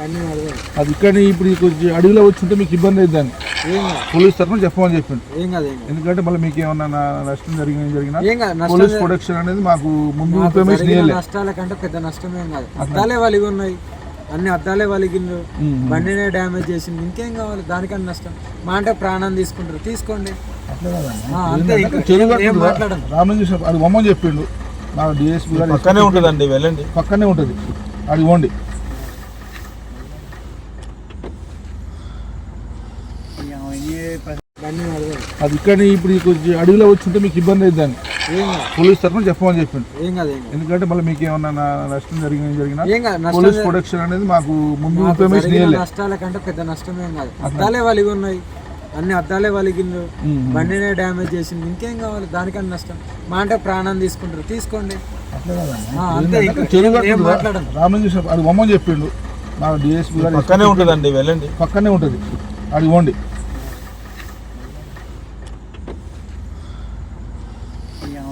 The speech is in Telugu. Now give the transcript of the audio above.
అది ఇక్కడ ఇప్పుడు కొంచెం అడవిలో వచ్చి ఉంటే మీకు ఇబ్బంది కాదు. పోలీస్ తరఫున చెప్పమని చెప్పిండు. ఏం కాదు ఏం కాదు. ఎందుకంటే మళ్ళీ మీకు ఏమన్నా నష్టం జరిగిన జరిగినా పోలీస్ ప్రొటెక్షన్ అనేది మాకు ముందు ఇన్ఫర్మేషన్ నష్టాల కంటే పెద్ద నష్టం ఏం కాదు. అద్దాలే వలిగి ఉన్నాయి అన్ని అద్దాలే వలిగిండ్రు. బండినే డ్యామేజ్ చేసింది ఇంకేం కావాలి? దానికన్నా నష్టం. మా అంటే ప్రాణం తీసుకుంటారు. తీసుకోండి. చూసిన అది బొమ్మని చెప్పిండు. మా డిఎస్పీ గారు పక్కనే ఉంటుందండి వెళ్ళండి. పక్కనే ఉంటుంది. అది పోండి అది ఇక్కడ ఇప్పుడు అడవిలో వచ్చి ఉంటే మీకు ఇబ్బంది అయిందని పోలీస్ తరఫున చెప్పమని చెప్పిండు. ఏం కాదు ఎందుకంటే మళ్ళీ మీకు ఏమన్నా నష్టం జరిగిన జరిగినా పోలీస్ ప్రొటెక్షన్ అనేది మాకు ముందు ఇన్ఫర్మేషన్ నష్టాల కంటే పెద్ద నష్టం ఏం కాదు. అద్దాలే వలిగి ఉన్నాయి. అన్ని అద్దాలే వలిగిండ్రు. బండినే డ్యామేజ్ చేసింది ఇంకేం కావాలి? దానికన్నా నష్టం. మా అంటే ప్రాణం తీసుకుంటారు. తీసుకోండి. చూసిన అది బొమ్మని చెప్పిండు. మా డిఎస్పీ గారు పక్కనే ఉంటుందండి వెళ్ళండి. పక్కనే ఉంటుంది. అది y a